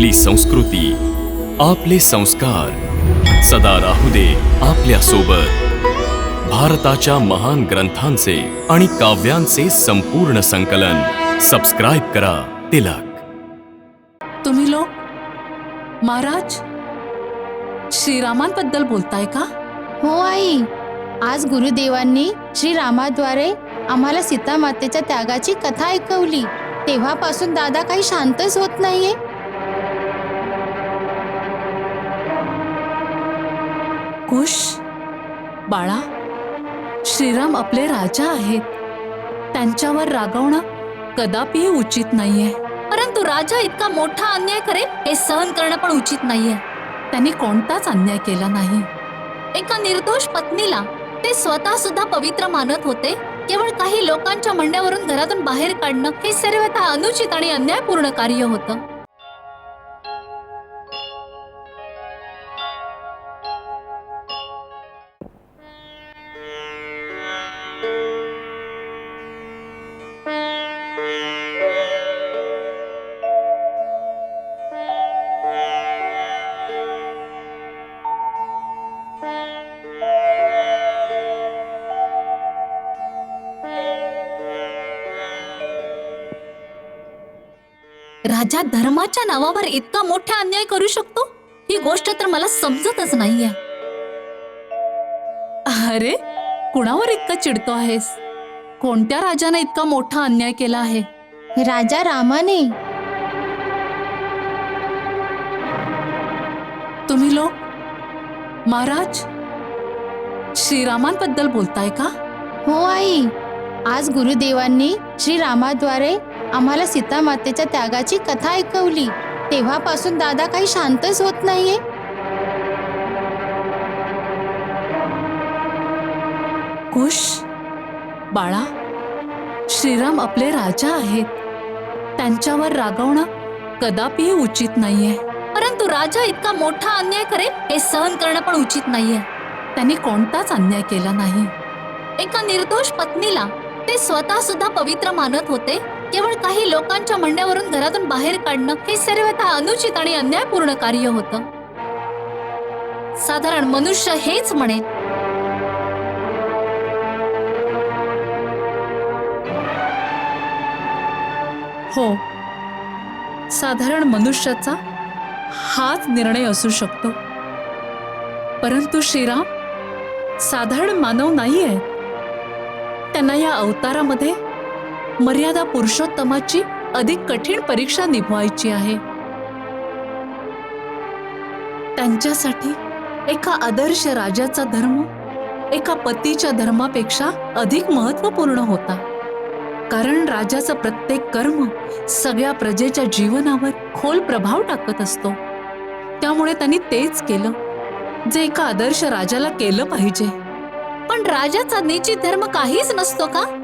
आपली संस्कृती आपले संस्कार. सदा राहू दे आपल्यासोबत भारताच्या महान ग्रंथांचे आणि काव्यांचे संपूर्ण संकलन. सबस्क्राईब करा तिलक. तुम्ही लोक महाराज श्रीरामांबद्दल बोलताय का? हो आई आज गुरुदेवांनी श्रीरामाद्वारे आम्हाला सीता मातेच्या त्यागाची कथा ऐकवली. तेव्हापासून दादा काही शांतच होत नाहीये. कुश बाळा श्रीराम आपले राजा आहेत. त्यांच्यावर रागवणं कदापिही उचित नाहीये. परंतु राजा इतका मोठा अन्याय करेल हे सहन करणं पण उचित नाहीये. त्यांनी कोणताच अन्याय केला नाही. एका निर्दोष पत्नीला ते स्वतः सुद्धा पवित्र मानत होते. केवळ काही लोकांच्या म्हणण्यावरून घरातून बाहेर काढणं हे सर्वथा अनुचित आणि अन्यायपूर्ण कार्य होतं. राजा धर्माच्या नावावर इतका मोठा अन्याय करू शकतो? ही गोष्ट तर मला समजतच नाहीये. अरे कुणावर इतका चिडतो आहेस? कोणत्या राजाने इतका मोठा अन्याय केला आहे? राजा रामाने. तुम्ही लोक महाराज श्रीरामांबद्दल बोलताय का? हो आई. आज गुरुदेवांनी श्रीरामाद्वारे आम्हाला सीता मातेच्या त्यागाची कथा ऐकवली. तेव्हापासून दादा काही शांतच होत नाहीये. कुश बाळा श्रीराम आपले राजा आहेत. त्यांच्यावर रागवणं कदापिही उचित नाहीये. परंतु राजा इतका मोठा अन्याय करेल हे सहन करणं पण उचित नाहीये. त्यांनी कोणताच अन्याय केला नाही. एका निर्दोष पत्नीला ते स्वतः सुद्धा पवित्र मानत होते. केवळ काही लोकांच्या म्हणण्यावरून घरातून बाहेर काढणं हे सर्वथा अनुचित आणि अन्यायपूर्ण कार्य होतं. साधारण मनुष्य हेच म्हणेल हो साधारण मनुष्याचा हाच निर्णय असू शकतो. परंतु श्रीराम साधारण मानव नाही आहे त्यांना या अवतारामध्ये मर्यादा पुरुषोत्तमाची अधिक कठीण परीक्षा निभवायची आहे. त्यांच्यासाठी एका आदर्श राजाचा धर्म एका पतीच्या धर्मापेक्षा अधिक महत्त्वपूर्ण होता. कारण राजाचं प्रत्येक कर्म सगळ्या प्रजेच्या जीवनावर खोल प्रभाव टाकत असतो. त्यामुळे त्यांनी तेच केलं जे एका आदर्श राजाला केलं पाहिजे. पण राजाचा निश्चित धर्म काहीच नसतो का?